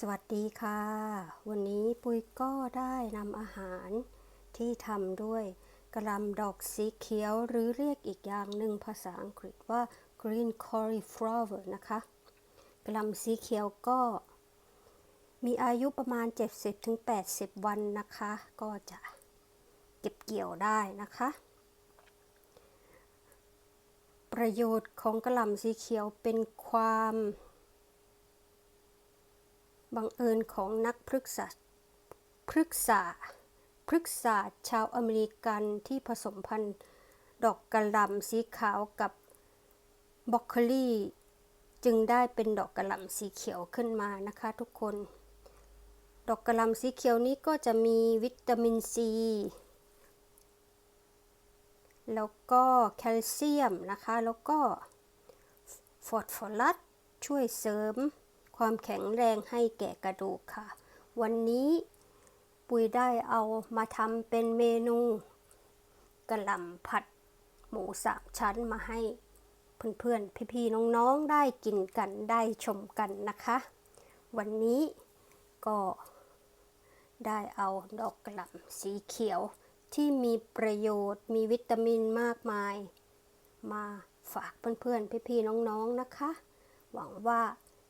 สวัสดีค่ะ วันนี้ปุ้ยก็ได้นำอาหารที่ทำด้วยกระลำดอกสีเขียวหรือเรียกอีกอย่างหนึ่งภาษาอังกฤษว่า green cauliflower นะคะกระลำสีเขียวก็มีอายุประมาณ 70-80 วันนะคะ ก็จะเก็บเกี่ยวได้นะคะ ประโยชน์ของกระลำสีเขียวเป็นความ บังเอิญของนักพฤกษาพฤกษาพฤกษาชาวอเมริกันที่ผสมพันธุ์ดอกกระหล่ำสีขาวกับบรอกโคลีจึงได้เป็นดอกกระหล่ำสีเขียวขึ้นมานะคะทุกคน ดอกกระหล่ำสีเขียวนี้ก็จะมีวิตามินซีแล้วก็แคลเซียมนะคะ แล้วก็ฟอสฟอรัสช่วยเสริม ความแข็งแรงให้แก่กระดูกค่ะ วันนี้ปุยได้เอามาทำเป็นเมนูกระหล่ำผัดหมูสามชั้นมาให้เพื่อนๆ พี่ๆ น้องๆ ได้กินกันได้ชมกันนะคะ วันนี้ก็ได้เอาดอกกระหล่ำสีเขียวที่มีประโยชน์มีวิตามินมากมาย มาฝากเพื่อนๆ พี่ๆ น้องๆ นะคะ หวังว่า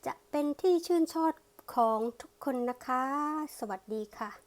จะเป็นที่ชื่นชอบของทุกคนนะคะ สวัสดีค่ะ